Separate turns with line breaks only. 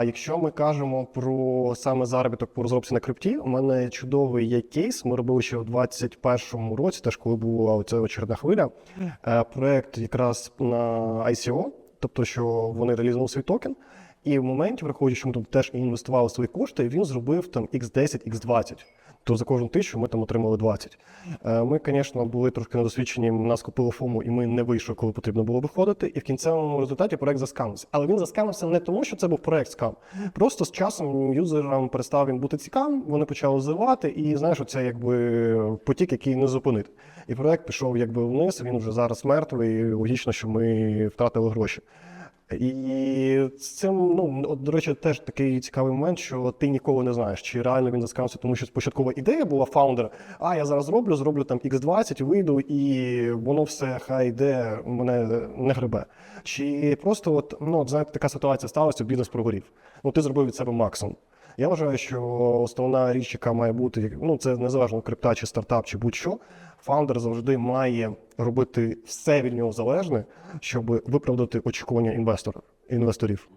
А якщо ми кажемо про саме заробіток по розробці на крипті, у мене чудовий є кейс. Ми робили ще в 21-му році, теж коли була оця очередна хвиля. Е, Проект якраз на ICO, тобто, що вони реалізували свій токен. І в моменті, враховуючи, що ми тут теж інвестували свої кошти, він зробив там X10, X20. То за кожну тисячу ми там отримали 20. Е, Ми, звісно, були трошки недосвідчені, нас купили фому, і ми не вийшли, коли потрібно було виходити. І в кінцевому результаті проект заскамився. Але він заскамився не тому, що це був проект скам. Просто з часом юзерам перестав він бути цікавим, вони почали зливати, і знаєш, оце якби потік, який не зупинити. І проект пішов якби вниз. Він вже зараз мертвий. і Логічно, що ми втратили гроші. І цим, ну от, до речі, теж такий цікавий момент, що ти ніколи не знаєш, чи реально він заскався, тому що спочаткова ідея була фаундера. А я зараз зроблю, зроблю там X20, вийду, і воно все хай йде, мене не гребе. Чи просто, от, ну, от, знаєте, така ситуація сталася, бізнес прогорів. Ну, ти зробив від себе максимум. Я вважаю, що основна річ, яка має бути, ну це незалежно крипта чи стартап, чи будь-що. Фаундер завжди має робити все від нього залежне, щоб виправдати очікування інвестора інвесторів.